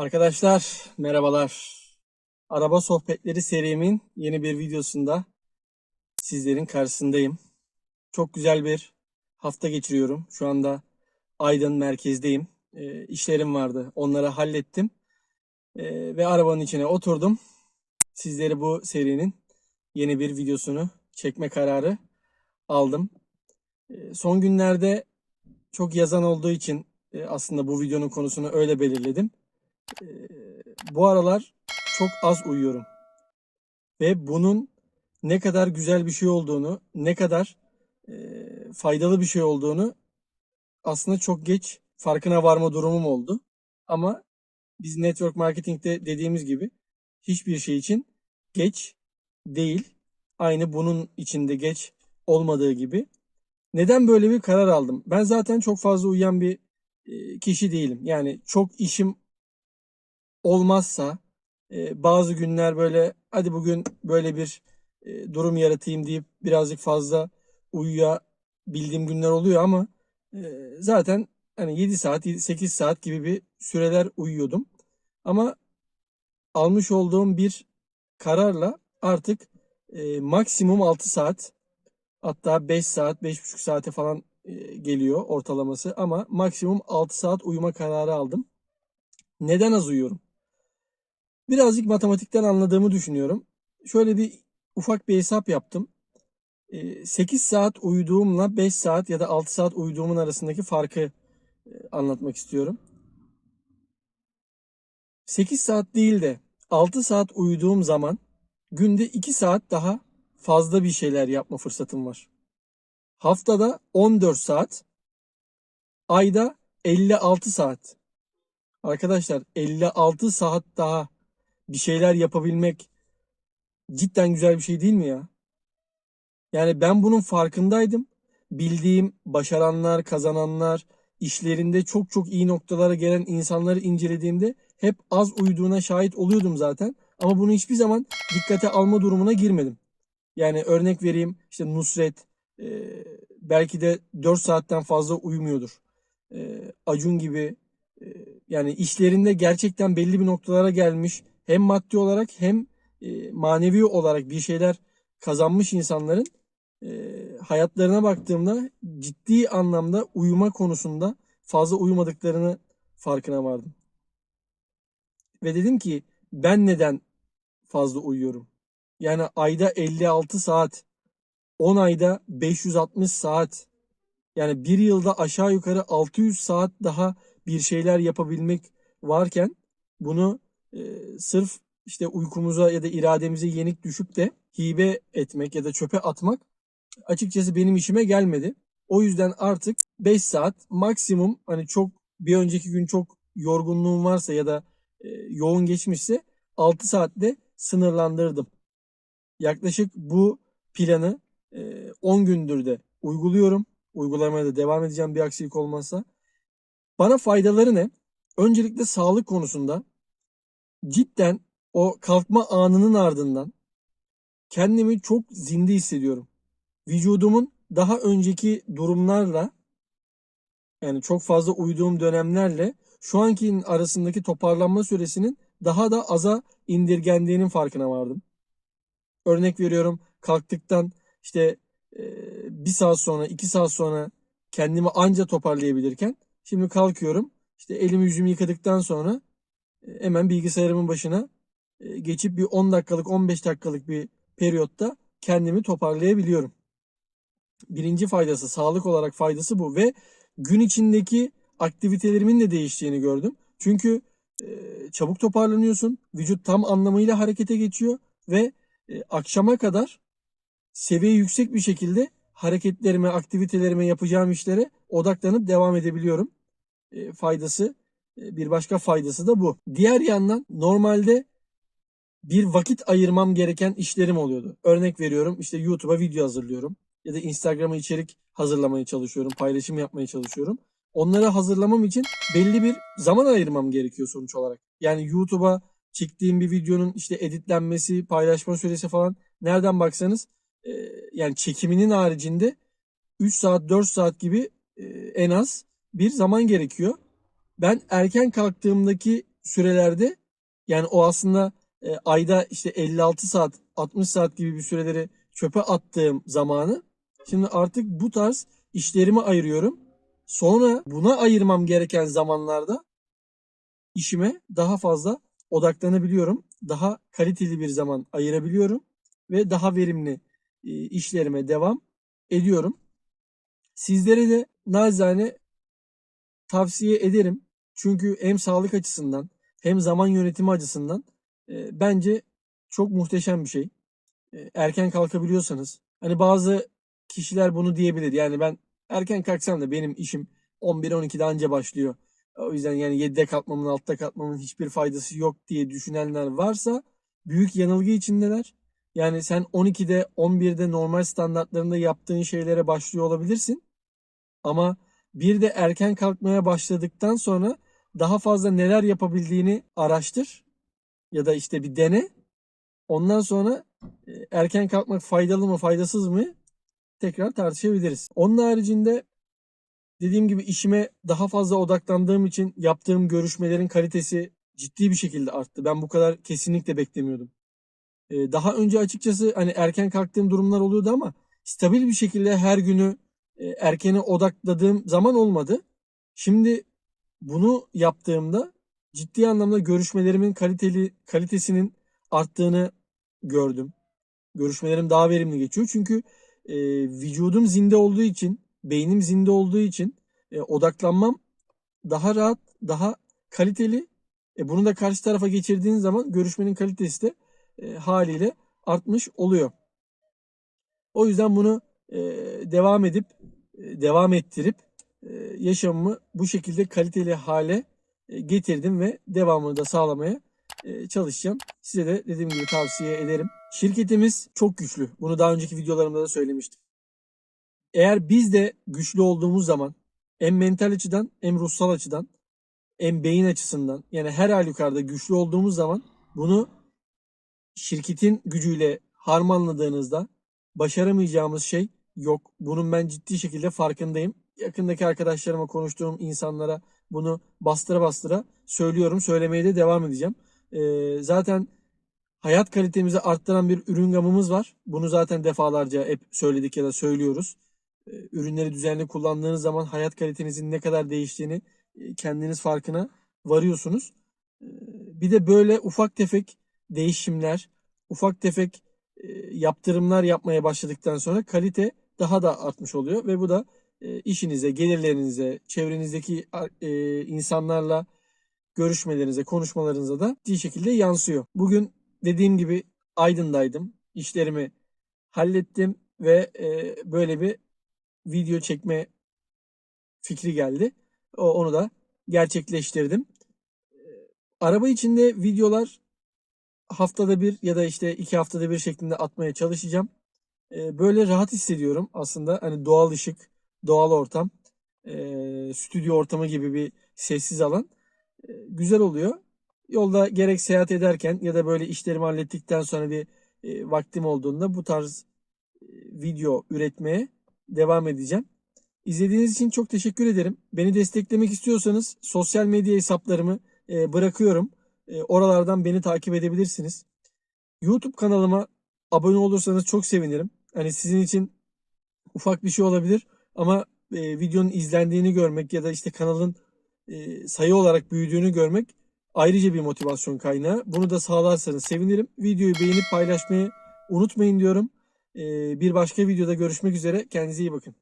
Arkadaşlar merhabalar. Araba sohbetleri serimin yeni bir videosunda sizlerin karşısındayım. Çok güzel bir hafta geçiriyorum. Şu anda Aydın merkezdeyim. E, işlerim vardı. Onları hallettim. E, ve arabanın içine oturdum. Sizleri bu serinin yeni bir videosunu çekme kararı aldım. E, son günlerde çok yazan olduğu için e, aslında bu videonun konusunu öyle belirledim. Ee, bu aralar çok az uyuyorum. Ve bunun ne kadar güzel bir şey olduğunu, ne kadar e, faydalı bir şey olduğunu aslında çok geç farkına varma durumum oldu. Ama biz network marketingte dediğimiz gibi hiçbir şey için geç değil. Aynı bunun içinde geç olmadığı gibi. Neden böyle bir karar aldım? Ben zaten çok fazla uyuyan bir e, kişi değilim. Yani çok işim olmazsa e, bazı günler böyle hadi bugün böyle bir e, durum yaratayım deyip birazcık fazla uyuyabildiğim günler oluyor ama e, zaten hani 7 saat 8 saat gibi bir süreler uyuyordum. Ama almış olduğum bir kararla artık e, maksimum 6 saat hatta 5 saat 5,5 saate falan e, geliyor ortalaması ama maksimum 6 saat uyuma kararı aldım. Neden az uyuyorum? Birazcık matematikten anladığımı düşünüyorum. Şöyle bir ufak bir hesap yaptım. 8 saat uyuduğumla 5 saat ya da 6 saat uyuduğumun arasındaki farkı anlatmak istiyorum. 8 saat değil de 6 saat uyuduğum zaman günde 2 saat daha fazla bir şeyler yapma fırsatım var. Haftada 14 saat, ayda 56 saat. Arkadaşlar 56 saat daha bir şeyler yapabilmek cidden güzel bir şey değil mi ya? Yani ben bunun farkındaydım. Bildiğim başaranlar, kazananlar, işlerinde çok çok iyi noktalara gelen insanları incelediğimde hep az uyuduğuna şahit oluyordum zaten. Ama bunu hiçbir zaman dikkate alma durumuna girmedim. Yani örnek vereyim işte Nusret e, belki de 4 saatten fazla uyumuyordur. E, Acun gibi e, yani işlerinde gerçekten belli bir noktalara gelmiş hem maddi olarak hem e, manevi olarak bir şeyler kazanmış insanların e, hayatlarına baktığımda ciddi anlamda uyuma konusunda fazla uyumadıklarını farkına vardım. Ve dedim ki ben neden fazla uyuyorum? Yani ayda 56 saat, 10 ayda 560 saat, yani bir yılda aşağı yukarı 600 saat daha bir şeyler yapabilmek varken bunu e, sırf işte uykumuza ya da irademize yenik düşüp de hibe etmek ya da çöpe atmak açıkçası benim işime gelmedi. O yüzden artık 5 saat maksimum hani çok bir önceki gün çok yorgunluğum varsa ya da e, yoğun geçmişse 6 saatte sınırlandırdım. Yaklaşık bu planı e, 10 gündür de uyguluyorum. Uygulamaya da devam edeceğim bir aksilik olmazsa. Bana faydaları ne? Öncelikle sağlık konusunda cidden o kalkma anının ardından kendimi çok zinde hissediyorum. Vücudumun daha önceki durumlarla yani çok fazla uyuduğum dönemlerle şu ankinin arasındaki toparlanma süresinin daha da aza indirgendiğinin farkına vardım. Örnek veriyorum kalktıktan işte bir saat sonra iki saat sonra kendimi anca toparlayabilirken şimdi kalkıyorum işte elimi yüzümü yıkadıktan sonra hemen bilgisayarımın başına geçip bir 10 dakikalık 15 dakikalık bir periyotta kendimi toparlayabiliyorum. Birinci faydası sağlık olarak faydası bu ve gün içindeki aktivitelerimin de değiştiğini gördüm. Çünkü çabuk toparlanıyorsun. Vücut tam anlamıyla harekete geçiyor ve akşama kadar seviye yüksek bir şekilde hareketlerime, aktivitelerime, yapacağım işlere odaklanıp devam edebiliyorum. faydası bir başka faydası da bu. Diğer yandan normalde bir vakit ayırmam gereken işlerim oluyordu. Örnek veriyorum işte YouTube'a video hazırlıyorum ya da Instagram'a içerik hazırlamaya çalışıyorum, paylaşım yapmaya çalışıyorum. Onları hazırlamam için belli bir zaman ayırmam gerekiyor sonuç olarak. Yani YouTube'a çektiğim bir videonun işte editlenmesi, paylaşma süresi falan nereden baksanız e, yani çekiminin haricinde 3 saat 4 saat gibi e, en az bir zaman gerekiyor. Ben erken kalktığımdaki sürelerde yani o aslında e, ayda işte 56 saat 60 saat gibi bir süreleri çöpe attığım zamanı şimdi artık bu tarz işlerime ayırıyorum. Sonra buna ayırmam gereken zamanlarda işime daha fazla odaklanabiliyorum. Daha kaliteli bir zaman ayırabiliyorum ve daha verimli e, işlerime devam ediyorum. Sizlere de naçizane tavsiye ederim. Çünkü hem sağlık açısından hem zaman yönetimi açısından e, bence çok muhteşem bir şey. E, erken kalkabiliyorsanız hani bazı kişiler bunu diyebilir. Yani ben erken kalksam da benim işim 11-12'de anca başlıyor. O yüzden yani 7'de kalkmamın 6'da kalkmamın hiçbir faydası yok diye düşünenler varsa büyük yanılgı içindeler. Yani sen 12'de 11'de normal standartlarında yaptığın şeylere başlıyor olabilirsin. Ama bir de erken kalkmaya başladıktan sonra daha fazla neler yapabildiğini araştır ya da işte bir dene. Ondan sonra e, erken kalkmak faydalı mı faydasız mı tekrar tartışabiliriz. Onun haricinde dediğim gibi işime daha fazla odaklandığım için yaptığım görüşmelerin kalitesi ciddi bir şekilde arttı. Ben bu kadar kesinlikle beklemiyordum. Ee, daha önce açıkçası hani erken kalktığım durumlar oluyordu ama stabil bir şekilde her günü e, erkene odakladığım zaman olmadı. Şimdi bunu yaptığımda ciddi anlamda görüşmelerimin kaliteli kalitesinin arttığını gördüm. Görüşmelerim daha verimli geçiyor. Çünkü e, vücudum zinde olduğu için, beynim zinde olduğu için e, odaklanmam daha rahat, daha kaliteli. E, bunu da karşı tarafa geçirdiğin zaman görüşmenin kalitesi de e, haliyle artmış oluyor. O yüzden bunu e, devam edip, e, devam ettirip yaşamımı bu şekilde kaliteli hale e, getirdim ve devamını da sağlamaya e, çalışacağım. Size de dediğim gibi tavsiye ederim. Şirketimiz çok güçlü. Bunu daha önceki videolarımda da söylemiştim. Eğer biz de güçlü olduğumuz zaman hem mental açıdan hem ruhsal açıdan hem beyin açısından yani her halükarda güçlü olduğumuz zaman bunu şirketin gücüyle harmanladığınızda başaramayacağımız şey yok. Bunun ben ciddi şekilde farkındayım. Yakındaki arkadaşlarıma konuştuğum insanlara bunu bastıra bastıra söylüyorum. Söylemeye de devam edeceğim. Ee, zaten hayat kalitemizi arttıran bir ürün gamımız var. Bunu zaten defalarca hep söyledik ya da söylüyoruz. Ee, ürünleri düzenli kullandığınız zaman hayat kalitenizin ne kadar değiştiğini e, kendiniz farkına varıyorsunuz. Ee, bir de böyle ufak tefek değişimler, ufak tefek e, yaptırımlar yapmaya başladıktan sonra kalite daha da artmış oluyor ve bu da e, işinize, gelirlerinize, çevrenizdeki e, insanlarla görüşmelerinize, konuşmalarınıza da ciddi şekilde yansıyor. Bugün dediğim gibi Aydın'daydım. İşlerimi hallettim ve böyle bir video çekme fikri geldi. Onu da gerçekleştirdim. Araba içinde videolar haftada bir ya da işte iki haftada bir şeklinde atmaya çalışacağım. Böyle rahat hissediyorum aslında. Hani doğal ışık, doğal ortam, stüdyo ortamı gibi bir sessiz alan güzel oluyor. Yolda gerek seyahat ederken ya da böyle işlerimi hallettikten sonra bir vaktim olduğunda bu tarz video üretmeye devam edeceğim. İzlediğiniz için çok teşekkür ederim. Beni desteklemek istiyorsanız sosyal medya hesaplarımı bırakıyorum. Oralardan beni takip edebilirsiniz. YouTube kanalıma abone olursanız çok sevinirim. Hani sizin için ufak bir şey olabilir ama videonun izlendiğini görmek ya da işte kanalın sayı olarak büyüdüğünü görmek ayrıca bir motivasyon kaynağı. Bunu da sağlarsanız sevinirim. Videoyu beğenip paylaşmayı unutmayın diyorum. Bir başka videoda görüşmek üzere. Kendinize iyi bakın.